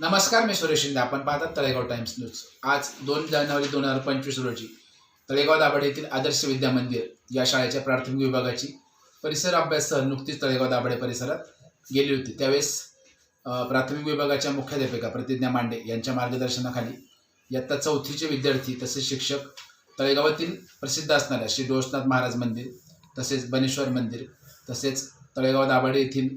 नमस्कार मी सुरेश शिंदे. आपण पाहतात तळेगाव टाइम्स न्यूज. आज दोन जानेवारी दोन हजार पंचवीस रोजी तळेगाव दाभाडे येथील आदर्श विद्या मंदिर या शाळेच्या प्राथमिक विभागाची परिसर अभ्यास सहल नुकतीच तळेगाव दाभाडे परिसरात गेली होती. त्यावेळेस प्राथमिक विभागाच्या मुख्याध्यापिका प्रतिज्ञा मांडे यांच्या मार्गदर्शनाखाली इयत्ता चौथीचे विद्यार्थी तसेच शिक्षक तळेगावातील प्रसिद्ध असणाऱ्या श्री डोसनाथ महाराज मंदिर तसेच बनेश्वर मंदिर तसेच तळेगाव दाभाडे येथील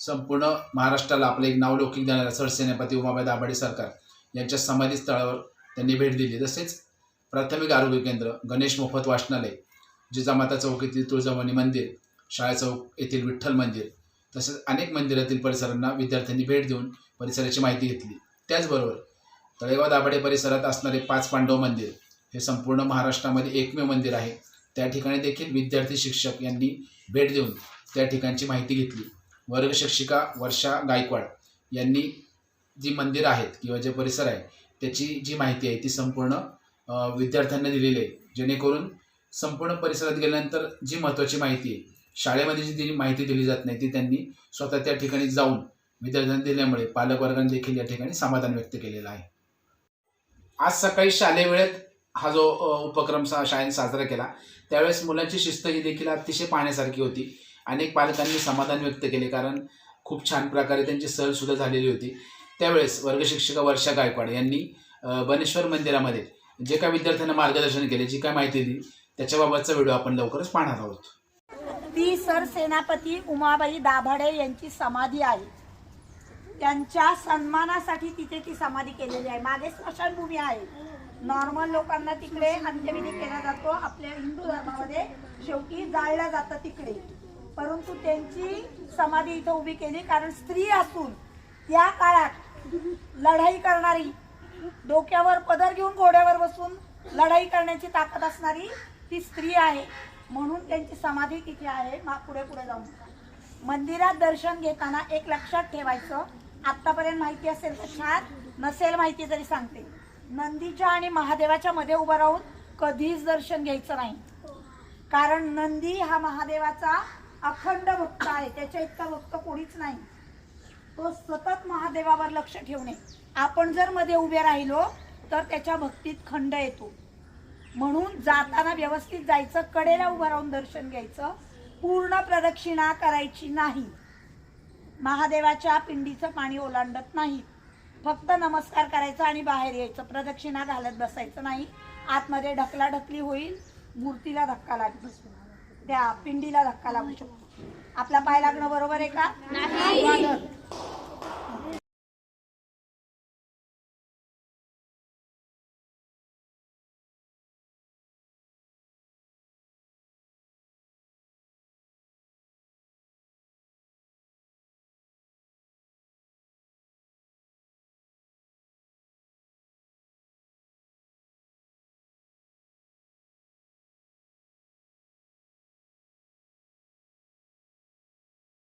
संपूर्ण महाराष्ट्राला आपलं एक नावलौकिक देणाऱ्या सरसेनापती उमाबाई दाभाडे सरकार यांच्या समाधी स्थळावर त्यांनी भेट दिली. तसेच प्राथमिक आरोग्य केंद्र गणेश मोफत वाचनालय जिजामाता चौक येथील तुळजाभवानी मंदिर शाळा चौक येथील विठ्ठल मंदिर तसेच अनेक मंदिरातील परिसरांना विद्यार्थ्यांनी भेट देऊन परिसराची माहिती घेतली. त्याचबरोबर तळेगाव दाभाडे परिसरात असणारे पाच पांडव मंदिर हे संपूर्ण महाराष्ट्रामध्ये एकमेव मंदिर आहे. त्या ठिकाणी देखील विद्यार्थी शिक्षक यांनी भेट देऊन त्या ठिकाणची माहिती घेतली. वर्ग शिक्षिका वर्षा गायकवाड यांनी जी मंदिरं आहेत किंवा जे परिसर आहे त्याची जी माहिती आहे ती संपूर्ण विद्यार्थ्यांना दिलेली आहे. जेणेकरून संपूर्ण परिसरात गेल्यानंतर जी महत्त्वाची माहिती आहे शाळेमध्ये जी दिली माहिती दिली जात नाही ती त्यांनी स्वतः त्या ठिकाणी जाऊन विद्यार्थ्यांना दिल्यामुळे पालकवर्गाने देखील या ठिकाणी समाधान व्यक्त केलेलं आहे. आज सकाळी शालेय वेळेत हा जो उपक्रम सा शाळेने साजरा केला त्यावेळेस मुलांची शिस्त ही देखील अतिशय पाहण्यासारखी होती. अनेक पालकांनी समाधान व्यक्त केले कारण खूप छान प्रकारे त्यांची सहल सुद्धा झालेली होती. त्यावेळेस वर्गशिक्षिका वर्षा गायकवाड यांनी बनेश्वर मंदिरामध्ये जे काय विद्यार्थ्यांना मार्गदर्शन केले जी काय माहिती दिली त्याच्याबाबतचा व्हिडिओ आपण लवकरच पाहणार आहोत. ती सरसेनापती उमाबाई दाभाडे यांची समाधी आहे. त्यांच्या सन्मानासाठी तिथे ती समाधी केलेली आहे. मागे स्मशानभूमी आहे. नॉर्मल लोकांना तिकडे अंत्यविधी केला जातो. आपल्या हिंदू धर्मामध्ये शेवटी जाळलं जातं तिकडे. परंतु त्यांची समाधी इथं उभी केली कारण स्त्री असून या काळात लढाई करणारी डोक्यावर पदर घेऊन घोड्यावर बसून लढाई करण्याची ताकद असणारी ती स्त्री आहे. म्हणून त्यांची समाधी तिथे आहे. मा पुढे पुढे जाऊन. मंदिरात दर्शन घेताना एक लक्षात ठेवायचं. आत्तापर्यंत माहिती असेल तर छान. नसेल माहिती तरी सांगते. नंदीच्या आणि महादेवाच्या मध्ये उभं राहून कधीच दर्शन घ्यायचं नाही. कारण नंदी हा महादेवाचा अखंड भक्त आहे. त्याच्या इतका भक्त कोणीच नाही. तो सतत महादेवावर लक्ष ठेवणे. आपण जर मध्ये उभे राहिलो तर त्याच्या भक्तीत खंड येतो. म्हणून जाताना व्यवस्थित जायचं कडेला उभं राहून दर्शन घ्यायचं पूर्ण प्रदक्षिणा करायची नाही. महादेवाच्या पिंडीचं पाणी ओलांडत नाही. फक्त नमस्कार करायचा आणि बाहेर यायचं. प्रदक्षिणा घालत बसायचं नाही. आतमध्ये ढकला ढकली होईल मूर्तीला धक्का लागतो त्या पिंडीला धक्का लागू शकतो. आपला पाय लागणं बरोबर आहे का? नाही.